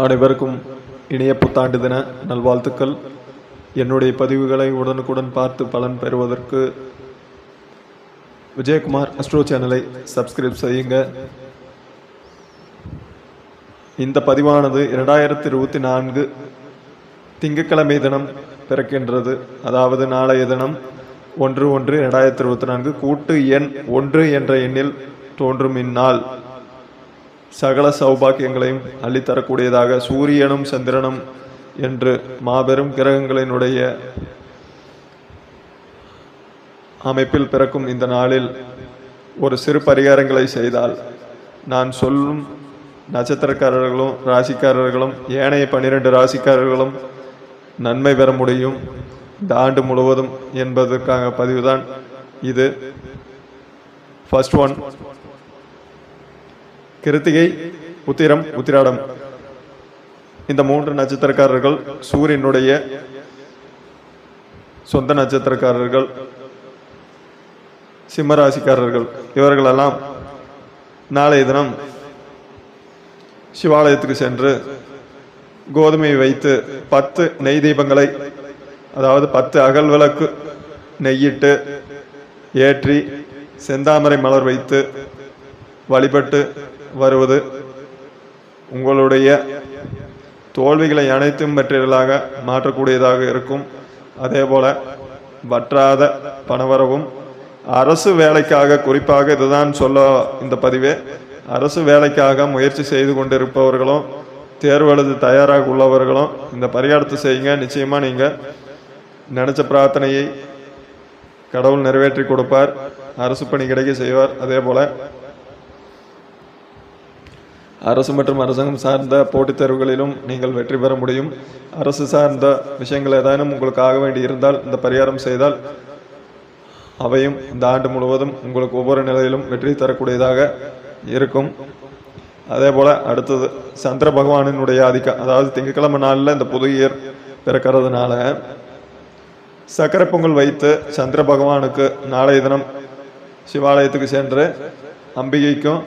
அனைவருக்கும் இணைய புத்தாண்டு தின நல்வாழ்த்துக்கள். என்னுடைய பதிவுகளை உடனுக்குடன் பார்த்து பலன் பெறுவதற்கு விஜயகுமார் அஸ்ட்ரோ சேனலை சப்ஸ்கிரைப் செய்யுங்க. இந்த பதிவானது இரண்டாயிரத்தி இருபத்தி நான்கு திங்கட்கிழமை தினம் பிறக்கின்றது. அதாவது நாளைய தினம் ஒன்று ஒன்று இரண்டாயிரத்தி இருபத்தி நான்கு கூட்டு எண் ஒன்று என்ற எண்ணில் தோன்றும் இந்நாள். சகல சௌபாக்கியங்களையும் அள்ளித்தரக்கூடியதாக சூரியனும் சந்திரனும் என்று மாபெரும் கிரகங்களினுடைய அமைப்பில் பிறக்கும் இந்த நாளில் ஒரு சிறு பரிகாரங்களை செய்தால் நான் சொல்லும் நட்சத்திரக்காரர்களும் ராசிக்காரர்களும் ஏனைய பன்னிரண்டு ராசிக்காரர்களும் நன்மை பெற முடியும். இந்த ஆண்டு முழுவதும் என்பதற்காக பதிவுதான் இது. ஃபர்ஸ்ட் ஒன் கிருத்திகை உத்திரம் உத்திராடம். இந்த மூன்று நட்சத்திரக்காரர்கள் சூரியனுடைய சொந்த நட்சத்திரக்காரர்கள் சிம்மராசிக்காரர்கள். இவர்களெல்லாம் நாளைய தினம் சிவாலயத்துக்கு சென்று கோதுமை வைத்து பத்து நெய் தீபங்களை அதாவது பத்து அகல் விளக்கு நெய்யிட்டு ஏற்றி செந்தாமரை மலர் வைத்து வழிபட்டு வருவது உங்களுடைய தோல்விகளை அனைத்தும் வெற்றிகளாக மாற்றக்கூடியதாக இருக்கும். அதே போல வற்றாத பணவரவும் அரசு வேலைக்காக குறிப்பாக இதுதான் சொல்ல இந்த பதிவே. அரசு வேலைக்காக முயற்சி செய்து கொண்டிருப்பவர்களும் தேர்வு தயாராக உள்ளவர்களும் இந்த பரிகாரத்தை செய்யுங்க. நிச்சயமாக நீங்கள் நினச்ச பிரார்த்தனையை கடவுள் நிறைவேற்றி கொடுப்பார். அரசு பணி கிடைக்க செய்வார். அதே போல அரசு மற்றும் அரசாங்கம் சார்ந்த போட்டித் தேர்வுகளிலும் நீங்கள் வெற்றி பெற முடியும். அரசு சார்ந்த விஷயங்கள் ஏதேனும் உங்களுக்கு ஆக வேண்டி இருந்தால் இந்த பரிகாரம் செய்தால் அவையும் இந்த ஆண்டு முழுவதும் உங்களுக்கு ஒவ்வொரு நிலையிலும் வெற்றி தரக்கூடியதாக இருக்கும். அதே போல் அடுத்தது சந்திர பகவானினுடைய ஆதிக்கம் அதாவது திங்கட்கிழமை நாளில் இந்த புது இயர் பிறக்கிறதுனால சக்கரை பொங்கல் வைத்து சந்திர பகவானுக்கு நாளைய தினம் சிவாலயத்துக்கு சென்று அம்பிகைக்கும்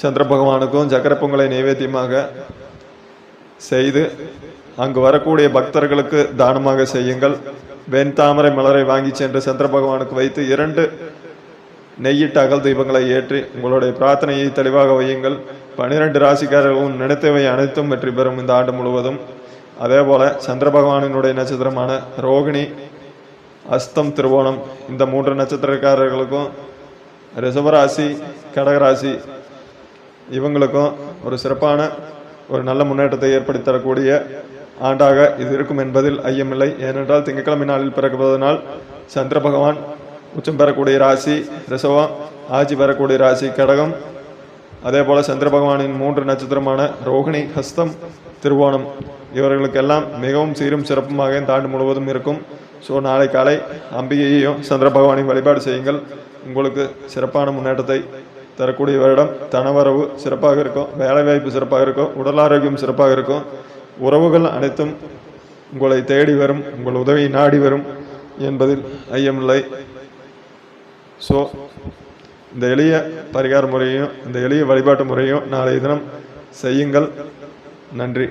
சந்திர பகவானுக்கும் சக்கர பொங்கலை நைவேத்தியமாக செய்து அங்கு வரக்கூடிய பக்தர்களுக்கு தானமாக செய்யுங்கள். வெண்தாமரை மலரை வாங்கி சென்று சந்திர பகவானுக்கு வைத்து இரண்டு நெய்யிட்ட அகல் தீபங்களை ஏற்றி உங்களுடைய பிரார்த்தனையை தெளிவாக வையுங்கள். பனிரெண்டு ராசிக்காரர்களும் நினைத்தவை அனைத்தும் வெற்றி பெறும் இந்த ஆண்டு முழுவதும். அதே போல சந்திர பகவானினுடைய நட்சத்திரமான ரோகிணி அஸ்தம் திருவோணம் இந்த மூன்று நட்சத்திரக்காரர்களுக்கும் ரிஷபராசி கடகராசி இவங்களுக்கும் ஒரு சிறப்பான ஒரு நல்ல முன்னேற்றத்தை ஏற்படுத்தி தரக்கூடிய ஆண்டாக இது இருக்கும் என்பதில் ஐயமில்லை. ஏனென்றால் திங்கட்கிழமை நாளில் பிறக்குவதனால் சந்திர பகவான் உச்சம் பெறக்கூடிய ராசி ரிசவம் ஆட்சி பெறக்கூடிய ராசி கடகம் அதே போல் சந்திர பகவானின் மூன்று நட்சத்திரமான ரோகிணி ஹஸ்தம் திருவோணம் இவர்களுக்கெல்லாம் மிகவும் சீரும் சிறப்புமாக இந்த ஆண்டு முழுவதும் இருக்கும். ஸோ நாளை காலை அம்பிகையையும் சந்திர பகவானையும் வழிபாடு செய்யுங்கள். உங்களுக்கு சிறப்பான முன்னேற்றத்தை தரக்கூடிய வருடம் தனவரவு சிறப்பாக இருக்கும் வேலைவாய்ப்பு சிறப்பாக இருக்கும் உடல் ஆரோக்கியம் சிறப்பாக இருக்கும். உறவுகள் அனைத்தும் உங்களை தேடி வரும் உங்கள் உதவி நாடி வரும் என்பதில் ஐயமில்லை. ஸோ இந்த எளிய பரிகார முறையும் இந்த எளிய வழிபாட்டு முறையும் நாளைய தினம் செய்யுங்கள். நன்றி.